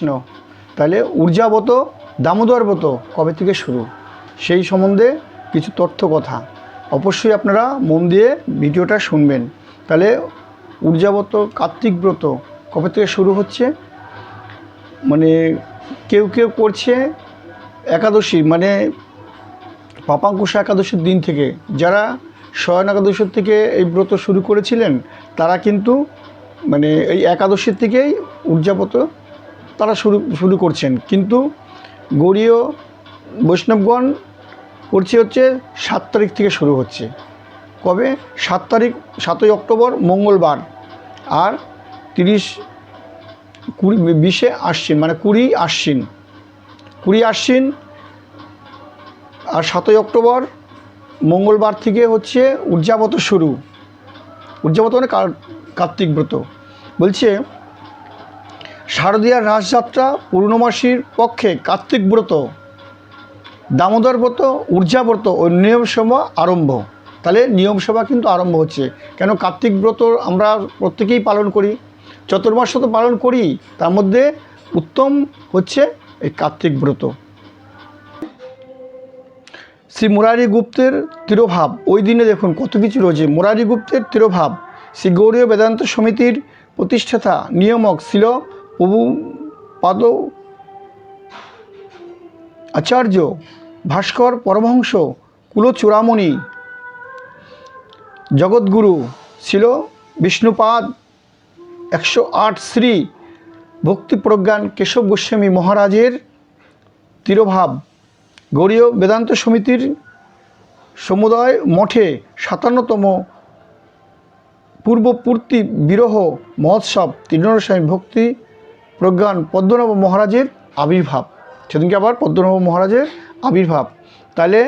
কৃষ্ণ। তাহলে ঊর্জাবত দামোদরবত কবে থেকে শুরু? সেই সম্বন্ধে কিছু তথ্য কথা। অবশ্যই আপনারা মন দিয়ে ভিডিওটা শুনবেন। তাহলে ঊর্জাবত কার্তিক ব্রত কবে থেকে শুরু হচ্ছে? মানে কেউ কেউ করছে একাদশী মানে পাপাঙ্কুশ একাদশীর দিন থেকে। যারা শয়ন একাদশীর থেকে এই ব্রত শুরু করেছিলেন, তারা কিন্তু মানে এই একাদশীর থেকেই ঊর্জাপত তারা শুরু শুরু করছেন। কিন্তু গৌরীয় বৈষ্ণবগণ করছে হচ্ছে সাত তারিখ থেকে শুরু হচ্ছে। কবে? সাত তারিখ, সাতই অক্টোবর, মঙ্গলবার। আর তিরিশ, কুড়ি, বিশে আশ্বিন মানে কুড়ি আশ্বিন। কুড়ি আশ্বিন আর সাতই অক্টোবর, মঙ্গলবার থেকে হচ্ছে উদযাপত শুরু। উদযাপত মানে কার- কার্তিক ব্রত। বলছে শারদীয়ার রাসযাত্রা পূর্ণমাসীর পক্ষে কার্তিক ব্রত, দামোদর ব্রত ঊর্জাব্রত ও নিয়মসভা আরম্ভ। তাহলে নিয়মসভা কিন্তু আরম্ভ হচ্ছে। কেন কার্তিক ব্রত আমরা প্রত্যেকেই পালন করি? চতুর্মাস তো পালন করি, তার মধ্যে উত্তম হচ্ছে এই কার্তিক ব্রত। শ্রী মুরারি গুপ্তের তিরোভাব, ওই দিনে দেখুন কত কিছু রয়েছে। মুরারি গুপ্তের তিরোভাব, শ্রী গৌরীয় বেদান্ত সমিতির প্রতিষ্ঠাতা, নিয়মক ছিল প্রভু পাদ আচার্য ভাস্কর পরমহংস কুলচূড়ামণি জগৎগুরু ছিল বিষ্ণুপাদ একশো আট শ্রী ভক্তিপ্রজ্ঞান কেশব গোস্বামী মহারাজের তিরোভাব, গৌরীয় বেদান্ত সমিতির সমুদয় মঠে সাতান্নতম পূর্বপূর্তি বিরহ মহোৎসব তৃণস্বামী ভক্তি প্রজ্ঞান পদ্মনাভ মহারাজের আবির্ভাব। সেদিনকে আবার পদ্মনাভ মহারাজের আবির্ভাব। তাহলে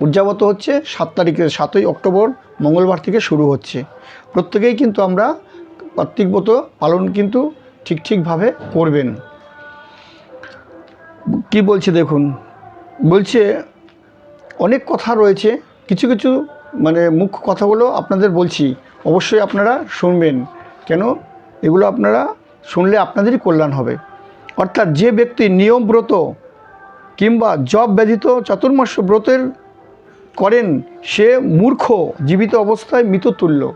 উদযাপত হচ্ছে সাত তারিখে, সাতই অক্টোবর, মঙ্গলবার থেকে শুরু হচ্ছে। প্রত্যেকেই কিন্তু আমরা কার্তিক ব্রত পালন কিন্তু ঠিক ঠিকভাবে করবেন। কি বলছে দেখুন? বলছে, অনেক কথা রয়েছে, কিছু কিছু মানে মুখ্য কথাগুলো আপনাদের বলছি, অবশ্যই আপনারা শুনবেন। কেন? এগুলো আপনারা শুনলে আপনাদেরই কল্যাণ হবে। অর্থাৎ যে ব্যক্তি নিয়ম ব্রত কিংবা জব ব্যতীত চতুর্মাস ব্রতের করেন, সে মূর্খ, জীবিত অবস্থায় মৃততুল্য।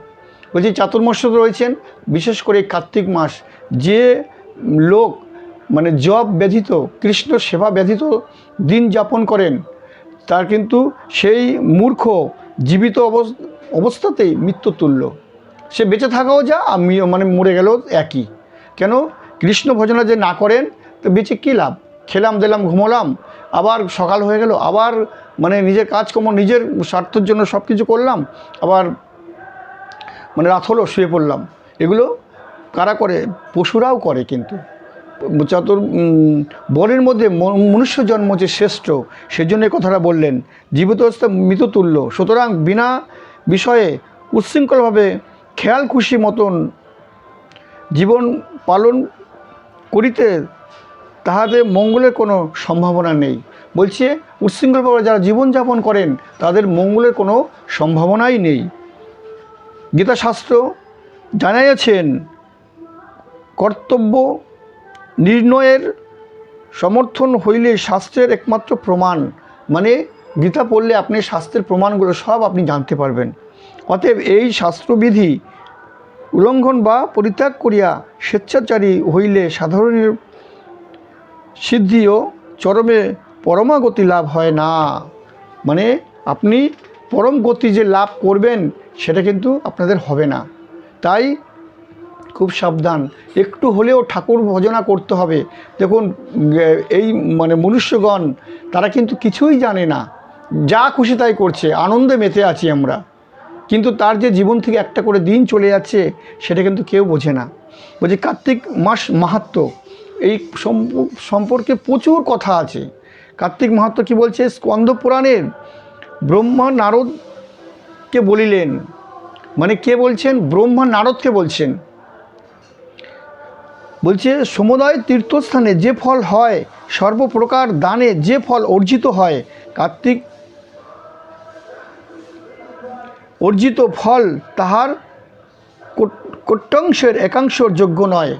বলছি চাতুর্মাস্য রয়েছেন, বিশেষ করে কার্তিক মাস, যে লোক মানে জব ব্যতীত, কৃষ্ণ সেবা ব্যতীত দিন যাপন করেন, তার কিন্তু সেই মূর্খ, জীবিত অবস- অবস্থাতেই মৃত্যুতুল্য। সে বেঁচে থাকাও যা আর মানে মরে গেলেও একই। কেন? কৃষ্ণ ভজনা যে না করেন, তো বেঁচে কী লাভ? খেলাম, দিলাম, ঘুমোলাম, আবার সকাল হয়ে গেল, আবার মানে নিজের কাজকর্ম, নিজের স্বার্থের জন্য সব কিছু করলাম, আবার মানে রাত হলো, শুয়ে পড়লাম। এগুলো কারা করে? পশুরাও করে কিন্তু। চতুর বনের মধ্যে মনুষ্য জন্ম যে শ্রেষ্ঠ, সেজন্য কথাটা বললেন। জীবিত অবস্থা মৃততুল্য। সুতরাং বিনা বিষয়ে উচ্ছৃঙ্খলভাবে খেয়াল খুশি মতন জীবন পালন করিতে তাহাদের মঙ্গলের কোনো সম্ভাবনা নেই। বলছে উচ্ছৃঙ্খলভাবে যারা জীবনযাপন করেন, তাদের মঙ্গলের কোনো সম্ভাবনাই নেই। গীতাশাস্ত্র জানাইয়াছেন কর্তব্য নির্ণয়ের সমর্থন হইলে শাস্ত্রের একমাত্র প্রমাণ। মানে গীতা পড়লে আপনি শাস্ত্রের প্রমাণগুলো সব আপনি জানতে পারবেন। অতএব এই শাস্ত্রবিধি উল্লঙ্ঘন বা পরিত্যাগ করিয়া স্বেচ্ছাচারী হইলে সাধারণের সিদ্ধিও চরমে পরমাগতি লাভ হয় না। মানে আপনি পরম গতি যে লাভ করবেন, সেটা কিন্তু আপনাদের হবে না। তাই খুব সাবধান। একটু হলেও ঠাকুর ভজনা করতে হবে। দেখুন এই মানে মনুষ্যগণ, তারা কিন্তু কিছুই জানে না। যা খুশি তাই করছে। আনন্দে মেতে আছি আমরা। কিন্তু তার যে জীবন থেকে একটা করে দিন চলে যাচ্ছে, সেটা কিন্তু কেউ বোঝে না। বলছে, কার্তিক মাস মাহাত্ম, এই সম্প- সম্পর্কে প্রচুর কথা আছে। কার্তিক মাহাত্ম কি বলছে? স্কন্দ পুরাণের ব্রহ্মা নারদকে বলিলেন। মানে কে বলছেন? ব্রহ্মা নারদকে বলছেন। বলছে, সমুদয় তীর্থস্থানে যে ফল হয়, সর্বপ্রকার দানে যে ফল অর্জিত হয়, কার্তিক অর্জিত ফল তাহার কোট- কোট্যাংশের একাংশর যোগ্য নয়।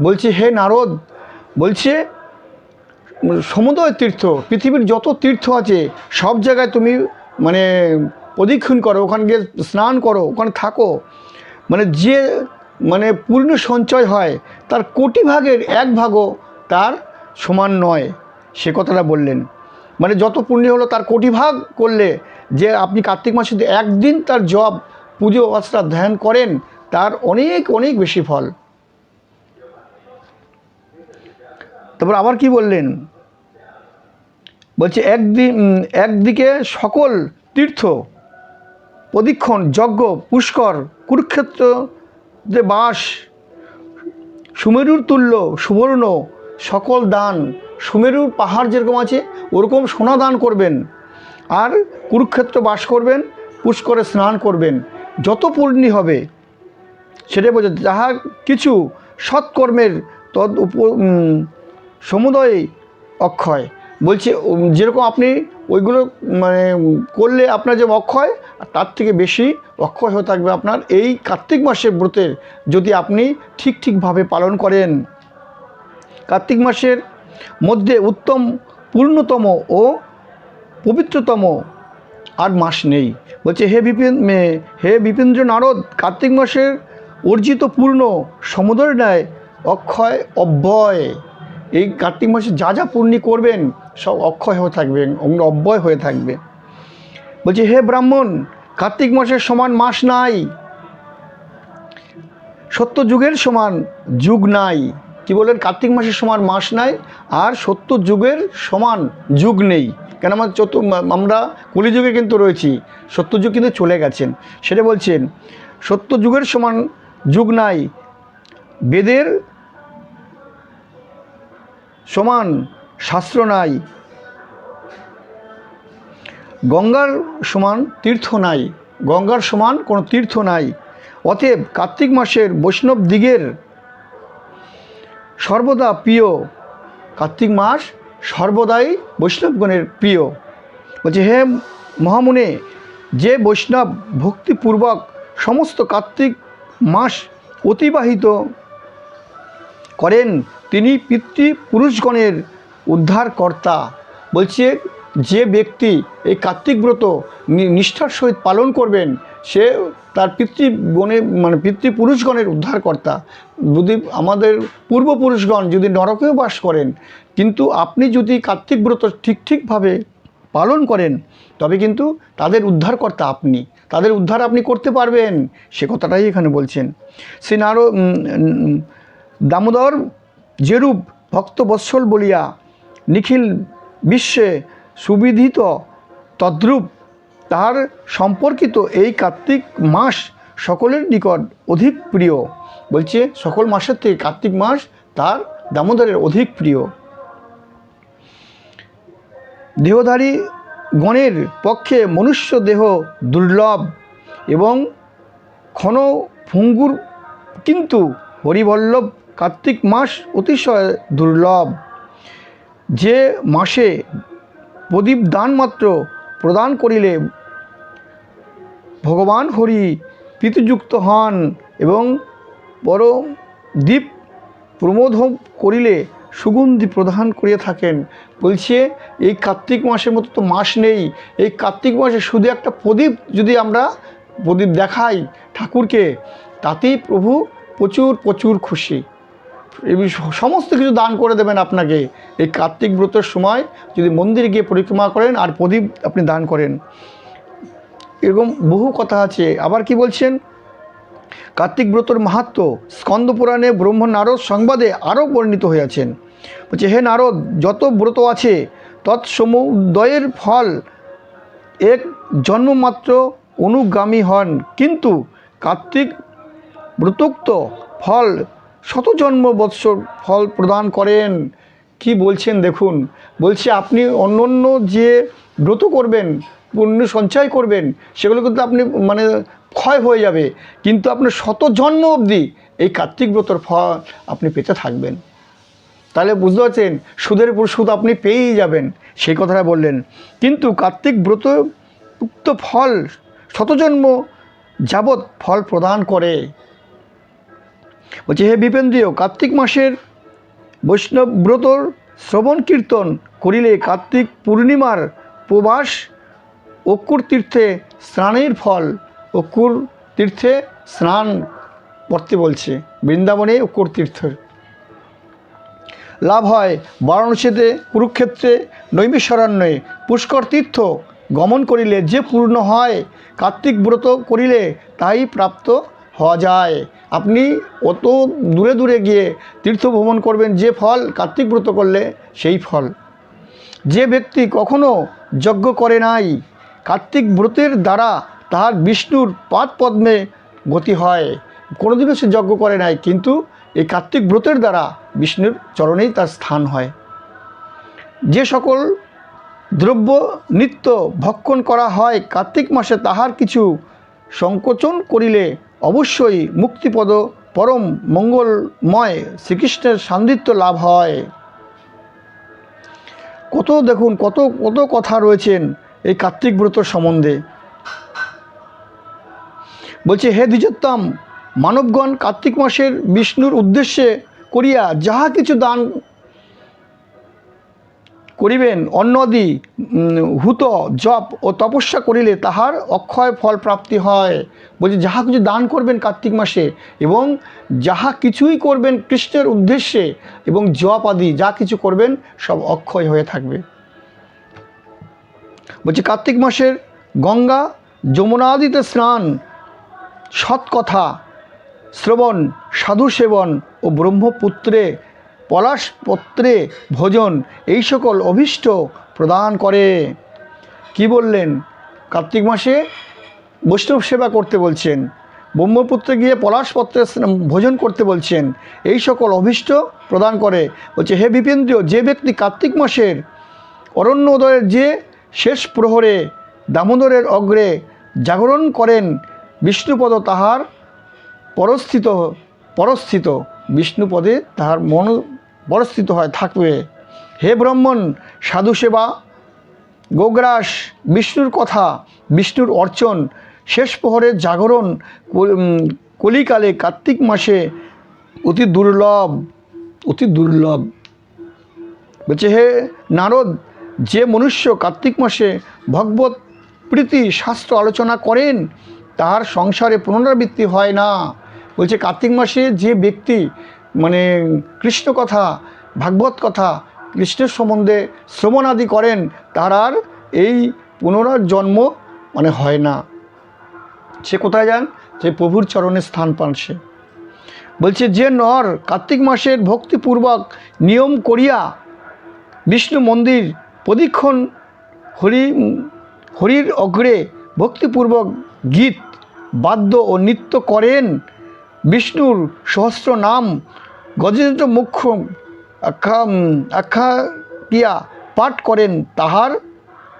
বলছে, হে নারদ, বলছে, সমুদয় তীর্থ, পৃথিবীর যত তীর্থ আছে, সব জায়গায় তুমি মানে প্রদীক্ষণ করো, ওখানে গিয়ে স্নান করো, ওখানে থাকো। মানে যে মানে পূর্ণ সঞ্চয় হয়, তার কোটি ভাগের এক ভাগও তার সমান নয়, সে কথাটা বললেন। মানে যত পুণ্য হলো, তার কোটি ভাগ করলে যে আপনি কার্তিক মাসে একদিন তার জব, পুজো অস্ত্রা ধ্যান করেন, তার অনেক অনেক বেশি ফল। তারপর আবার কি বললেন? বলছে, একদিন একদিকে সকল তীর্থ, প্রদীক্ষণ, যজ্ঞ, পুষ্কর কুরুক্ষেত্র যে বাস, সুমেরুর তুল্য, সুবর্ণ, সকল দান, সুমেরুর পাহাড় যেরকম আছে, ওরকম সোনা দান করবেন। আর কুরুক্ষেত্র বাস করবেন, পুষ্করে স্নান করবেন। যত পূর্ণি হবে, সেটাই বোঝা যাহা কিছু সৎকর্মের তদ উপ সমুদয় অক্ষয়। বলছে যেরকম আপনি ওইগুলো মানে করলে আপনার যে অক্ষয় তার থেকে বেশি অক্ষয় হয়ে থাকবে আপনার এই কার্তিক মাসের ব্রতের। যদি আপনি ঠিক ঠিকভাবে পালন করেন, কার্তিক মাসের মধ্যে উত্তম, পূর্ণতম ও পবিত্রতম আর মাস নেই। বলছে, হে বিপিন হে বিপিন্দ্র নারদ, কার্তিক মাসের অর্জিত পূর্ণ সমুদ্র ন্যায়, অক্ষয় অব্যয়। এই কার্তিক মাসে যা যা পূর্ণি করবেন, সব অক্ষয় হয়ে থাকবেন অন্য অব্যয় হয়ে থাকবে। বলছে, হে ব্রাহ্মণ, কার্তিক মাসের সমান মাস নাই। সত্য যুগের সমান যুগ নাই। কি বলেন কার্তিক মাসের সমান মাস নাই, আর সত্য যুগের সমান যুগ নেই। কেন আমার চত, আমরা কলিযুগে কিন্তু রয়েছি সত্যযুগ কিন্তু চলে গেছেন। সেটা বলছেন সত্য যুগের সমান যুগ নাই, বেদের সমান শাস্ত্র নাই, গঙ্গার সমান তীর্থ নাই, গঙ্গার সমান কোনো তীর্থ নাই। অতএব কার্তিক মাসের বৈষ্ণব দিগের সর্বদা প্রিয় কার্তিক মাস সর্বদাই বৈষ্ণবগণের প্রিয়। বলছে, হে মহামুনে, যে বৈষ্ণব ভক্তিপূর্বক সমস্ত কার্তিক মাস অতিবাহিত করেন, তিনি পিতৃপুরুষগণের উদ্ধারকর্তা। বলছে, যে ব্যক্তি এই কার্তিক ব্রত নিষ্ঠার সহিত পালন করবেন সে তার পিতৃগণের মানে পিতৃপুরুষগণের উদ্ধারকর্তা। যদি আমাদের পূর্বপুরুষগণ যদি নরকেও বাস করেন, কিন্তু আপনি যদি কার্তিক ব্রত ঠিক ঠিকভাবে পালন করেন, তবে কিন্তু তাদের উদ্ধারকর্তা আপনি। তাদের উদ্ধার আপনি করতে পারবেন, সে কথাটাই এখানে বলছেন। শ্রী নার দামোদর যেরূপ ভক্তবৎসল বলিয়া নিখিল বিশ্বে সুবিধিত তদ্রূপ তার সম্পর্কিত এই কার্তিক মাস সকলের নিকট অধিক প্রিয়। বলছে, সকল মাসের থেকে কার্তিক মাস তার দামোদরের অধিক প্রিয়। দেহধারী গণের পক্ষে মনুষ্য দেহ দুর্লভ এবং ক্ষণ ভঙ্গুর, কিন্তু হরিবল্লভ কার্তিক মাস অতিশয় দুর্লভ। যে মাসে প্রদীপ দান মাত্র প্রদান করিলে ভগবান হরি প্রীতিযুক্ত হন এবং বড় দ্বীপ প্রমোদ করিলে সুগন্ধি প্রদান করিয়া থাকেন। বলছে, এই কার্তিক মাসের মতো তো মাস নেই। এই কার্তিক মাসে শুধু একটা প্রদীপ যদি আমরা প্রদীপ দেখাই ঠাকুরকে, তাতেই প্রভু প্রচুর প্রচুর খুশি। এই সমস্ত কিছু দান করে দেবেন আপনাকে। এই কার্তিক ব্রতের সময় যদি মন্দিরে গিয়ে পরিক্রমা করেন আর প্রদীপ আপনি দান করেন। এরকম বহু কথা আছে। আবার কি বলছেন? কার্তিক ব্রতর মাহাত্ম স্কন্দ পুরাণে ব্রহ্ম নারদ সংবাদে আরও বর্ণিত হয়েছেন বলছে, হে নারদ, যত ব্রত আছে, তৎসমুদয়ের ফল এক জন্মমাত্র অনুগামী হন। কিন্তু কার্তিক ব্রতোক্ত ফল শত জন্ম বৎসর ফল প্রদান করেন। কি বলছেন দেখুন। বলছে, আপনি অন্য অন্য যে ব্রত করবেন পুণ্য সঞ্চয় করবেন, সেগুলো কিন্তু আপনি মানে ক্ষয় হয়ে যাবে। কিন্তু আপনার শত জন্ম অবধি এই কার্তিক ব্রতর ফল আপনি পেতে থাকবেন। তাহলে বুঝতে পারছেন, সুদের উপর সুদ আপনি পেয়েই যাবেন, সেই কথাটা বললেন। কিন্তু কার্তিক ব্রত উক্ত ফল শতজন্ম যাবৎ ফল প্রদান করে। বলছে, হে বিপেন্দ্রীয়, কার্তিক মাসের বৈষ্ণব ব্রতর শ্রবণ কীর্তন করিলে কার্তিক পূর্ণিমার প্রবাস অক্ষুর তীর্থে স্নানের ফল অক্ষুর তীর্থে স্নান করতে বলছে। বৃন্দাবনে অক্ষুর তীর্থের লাভ হয় বারাণসীতে, কুরুক্ষেত্রে, নৈমিষারণ্যে পুষ্কর তীর্থ গমন করিলে যে পূর্ণ হয়, কার্তিক ব্রত করিলে তাই প্রাপ্ত হওয়া যায়। আপনি অত দূরে দূরে গিয়ে তীর্থ ভ্রমণ করবেন, যে ফল কার্তিক ব্রত করলে সেই ফল। যে ব্যক্তি কখনো যজ্ঞ করে নাই কার্তিক ব্রতের দ্বারা তাহার বিষ্ণুর পাদ পদ্মে গতি হয়। কোনোদিনও সে যজ্ঞ করে নাই, কিন্তু এই কার্তিক ব্রতের দ্বারা বিষ্ণুর চরণেই তার স্থান হয়। যে সকল দ্রব্য নিত্য ভক্ষণ করা হয় কার্তিক মাসে তাহার কিছু সংকোচন করিলে অবশ্যই মুক্তিপদ পরম মঙ্গলময় শ্রীকৃষ্ণের সান্নিধ্য লাভ হয়। কত দেখুন, কত কত কথা রয়েছেন। এই কার্তিক ব্রত সম্বন্ধে। বলছে, হে দ্বিজোত্তম, মানবগণ কার্তিক মাসের বিষ্ণুর উদ্দেশ্যে করিয়া যাহা কিছু দান করিবেন, অন্নদি হুত, জপ ও তপস্যা করিলে তাহার অক্ষয় ফল প্রাপ্তি হয়। বলছে, যাহা কিছু দান করবেন কার্তিক মাসে এবং যাহা কিছুই করবেন কৃষ্ণের উদ্দেশ্যে এবং জপ আদি যা কিছু করবেন সব অক্ষয় হয়ে থাকবে। বলছে, কার্তিক মাসের গঙ্গা যমুনা আদিতে স্নান সৎ কথা শ্রবণ সাধু সেবন ও ব্রহ্মপুত্রে, পলাশপত্রে ভোজন, এই সকল অভীষ্ট প্রদান করে। কি বললেন? কার্তিক মাসে বৈষ্ণব সেবা করতে বলছেন, ব্রহ্মপুত্রে গিয়ে পলাশপত্রে ভোজন করতে বলছেন, এই সকল অভীষ্ট প্রদান করে। বলছে, হে বিপেন্দ্রীয়, যে ব্যক্তি কার্তিক মাসের অরণ্যোদয়ের যে শেষ প্রহরে দামোদরের অগ্রে জাগরণ করেন বিষ্ণুপদ তাহার পরস্থিত পরস্থিত। বিষ্ণুপদে তাহার মন পরস্থিত হয়, থাকবে। হে ব্রাহ্মণ, সাধু সেবা, গোগ্রাস, বিষ্ণুর কথা, বিষ্ণুর অর্চন, শেষ প্রহরে জাগরণ কল- কলিকালে কার্তিক মাসে অতি দুর্লভ অতি দুর্লভ। বলছে, হে নারদ যে মনুষ্য কার্তিক মাসে ভগবত প্রীতি শাস্ত্র আলোচনা করেন তাহার সংসারে পুনরাবৃত্তি হয় না। বলছে কার্তিক মাসে যে ব্যক্তি মানে কৃষ্ণ কথা, ভাগবত কথা, কৃষ্ণের সম্বন্ধে শ্রবণ আদি করেন, তার আর এই পুনরাজন্ম মানে হয় না। সে কোথায় যান? যে প্রভুর চরণে স্থান পান সে। বলছে যে নর কার্তিক মাসের ভক্তিপূর্বক নিয়ম করিয়া বিষ্ণু মন্দির প্রদীক্ষণ হরি, হরির অগ্রে ভক্তিপূর্বক গীত বাদ্য ও নৃত্য করেন। বিষ্ণুর সহস্র নাম, গজেন্দ্র মুখ্য আখ্যা আখ্যা ক্রিয়া পাঠ করেন, তাহার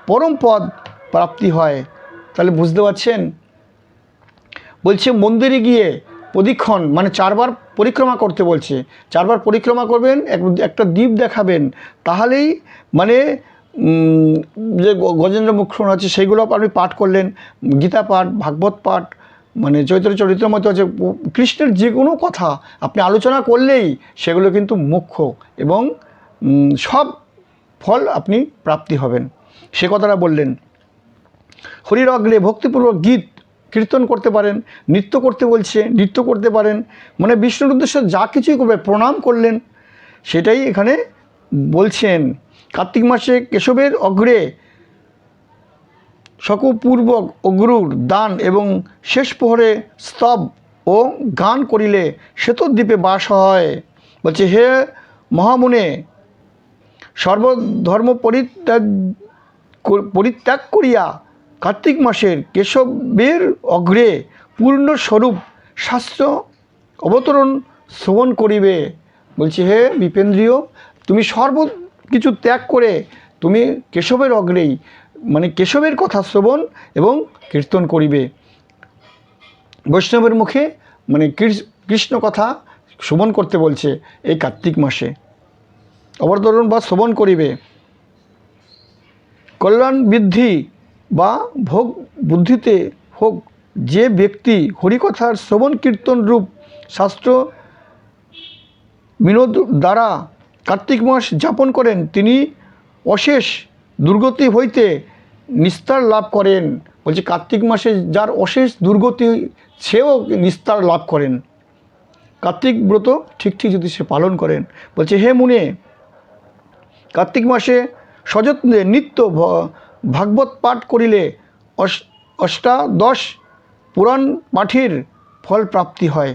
পরম পদ প্রাপ্তি হয়। তাহলে বুঝতে পারছেন? বলছে, মন্দিরে গিয়ে প্রদীক্ষণ মানে চারবার পরিক্রমা করতে বলছে। চারবার পরিক্রমা করবেন, এক- একটা দ্বীপ দেখাবেন। তাহলেই মানে যে গজেন্দ্র মুখ্যণ আছে, সেইগুলো আপনি পাঠ করলেন, গীতা পাঠ, ভাগবত পাঠ মানে চৈত্র চরিত্রমতো আছে কৃষ্ণের যে কোনো কথা আপনি আলোচনা করলেই সেগুলো কিন্তু মুখ্য এবং সব ফল আপনি প্রাপ্তি হবেন। সে কথাটা বললেন হরির অগ্রে ভক্তিপূর্বক গীত কীর্তন করতে পারেন, নৃত্য করতে বলছে, নৃত্য করতে পারেন মানে বিষ্ণুর উদ্দেশ্যে যা কিছুই করবে, প্রণাম করলেন, সেটাই এখানে বলছেন। কার্তিক মাসে কেশবের অগ্রে সকপূর্বক অগ্রুর দান এবং শেষ প্রহরে স্তব ও গান করিলে শ্বেতদ্বীপে বাস হয়। বলছে, হে মহামুনে, সর্বধর্ম পরিত্যাগ পরিত্যাগ করিয়া কার্তিক মাসের কেশবের অগ্রে পূর্ণস্বরূপ শাস্ত্র অবতরণ শ্রবণ করিবে। বলছে, হে বিপেন্দ্রীয়, তুমি সর্ব কিছু ত্যাগ করে তুমি কেশবের অগ্রেই মানে কেশবের কথা শ্রবণ এবং কীর্তন করিবে। বৈষ্ণবের মুখে মানে কৃষ্ণ কথা শ্রবণ করতে বলছে এই কার্তিক মাসে। অবতরণ বা শ্রবণ করিবে। কল্যাণ বৃদ্ধি বা ভোগ বুদ্ধিতে হোক, যে ব্যক্তি হরিকথার শ্রবণ কীর্তন রূপ শাস্ত্র বিনোদ দ্বারা কার্তিক মাস যাপন করেন, তিনি অশেষ দুর্গতি হইতে নিস্তার লাভ করেন। বলছে, কার্তিক মাসে যার অশেষ দুর্গতি, সেও নিস্তার লাভ করেন। কার্তিক ব্রত ঠিক ঠিক যদি সে পালন করেন। বলছে, হে মুনে, কার্তিক মাসে সযত্নে নিত্য ভাগবত পাঠ করিলে অষ্টাদশ পুরাণ পাঠের ফল প্রাপ্তি হয়।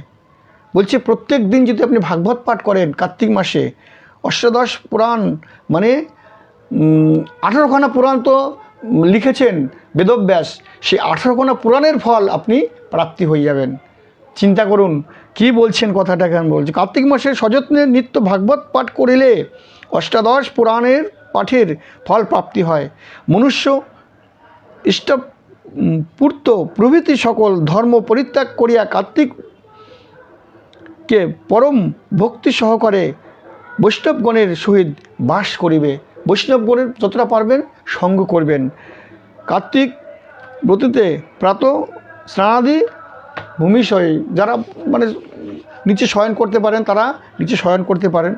বলছে, প্রত্যেক দিন যদি আপনি ভাগবত পাঠ করেন কার্তিক মাসে অষ্টাদশ পুরাণ মানে আঠারোখানা পুরাণ তো লিখেছেন বেদব্যাস, সেই আঠারোখানা পুরাণের ফল আপনি প্রাপ্তি হয়ে যাবেন। চিন্তা করুন, কি বলছেন কথাটা কেন বলছে? কার্তিক মাসে সযত্নে নিত্য ভাগবত পাঠ করিলে অষ্টাদশ পুরাণের পাঠের ফল প্রাপ্তি হয়। মনুষ্য ইষ্ট পূর্ত প্রভৃতি সকল ধর্ম পরিত্যাগ করিয়া কার্তিক কে পরম ভক্তি সহকারে বৈষ্ণবগণের সহিত বাস করিবে। বৈষ্ণবগণের যতটা পারবেন সঙ্গ করবেন। কার্তিক ব্রতিতে প্রাত স্নানাদি ভূমিশয় যারা মানে নিচে শয়ন করতে পারেন, তারা নিচে শয়ন করতে পারেন।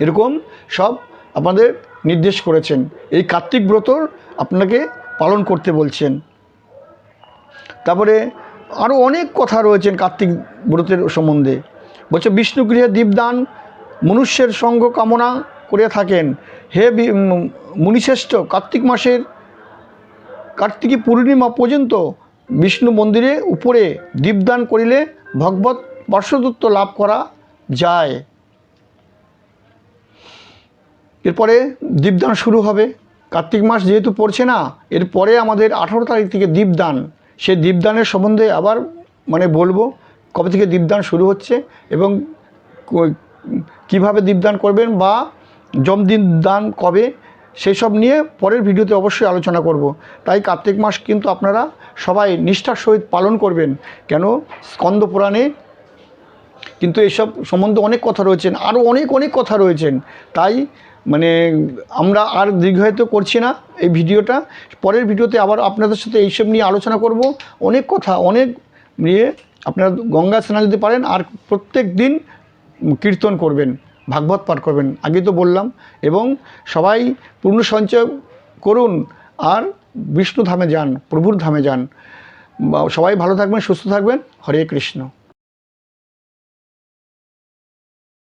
এরকম সব আপনাদের নির্দেশ করেছেন। এই কার্তিক ব্রতর আপনাকে পালন করতে বলছেন। তারপরে আরও অনেক কথা রয়েছেন কার্তিক ব্রতের সম্বন্ধে। বলছে, বিষ্ণুগৃহে দীপদান মনুষ্যের সঙ্গ কামনা করে থাকেন। হে মুনিশ্রেষ্ঠ, কার্তিক মাসের কার্তিকী পূর্ণিমা পর্যন্ত বিষ্ণু মন্দিরে উপরে দীপদান করিলে ভগবত বর্ষদত্ত লাভ করা যায়। এরপরে দীপদান শুরু হবে। কার্তিক মাস যেহেতু পড়ছে না এরপরে আমাদের আঠারো তারিখ থেকে দীপদান। সেই দীপদানের সম্বন্ধে আবার মানে বলব, কবে থেকে দীপদান শুরু হচ্ছে এবং কীভাবে দীপদান করবেন বা জমদিন দান কবে সেই সব নিয়ে পরের ভিডিওতে অবশ্যই আলোচনা করব। তাই কার্তিক মাস কিন্তু আপনারা সবাই নিষ্ঠার সহিত পালন করবেন। কেন? স্কন্দ পুরাণে কিন্তু এসব সম্বন্ধে অনেক কথা রয়েছেন, আরও অনেক অনেক কথা রয়েছেন। তাই মানে আমরা আর দীর্ঘায়িত করছি না এই ভিডিওটা। পরের ভিডিওতে আবার আপনাদের সাথে এইসব নিয়ে আলোচনা করব। অনেক কথা, অনেক নিয়ে আপনারা গঙ্গা স্নান দিতে পারেন, আর প্রত্যেক দিন কীর্তন করবেন, ভাগবত পাঠ করবেন, আগে তো বললাম। এবং সবাই পূর্ণ সঞ্চয় করুন আর বিষ্ণু ধামে যান, প্রভুর ধামে যান। সবাই ভালো থাকবেন, সুস্থ থাকবেন। হরে কৃষ্ণ।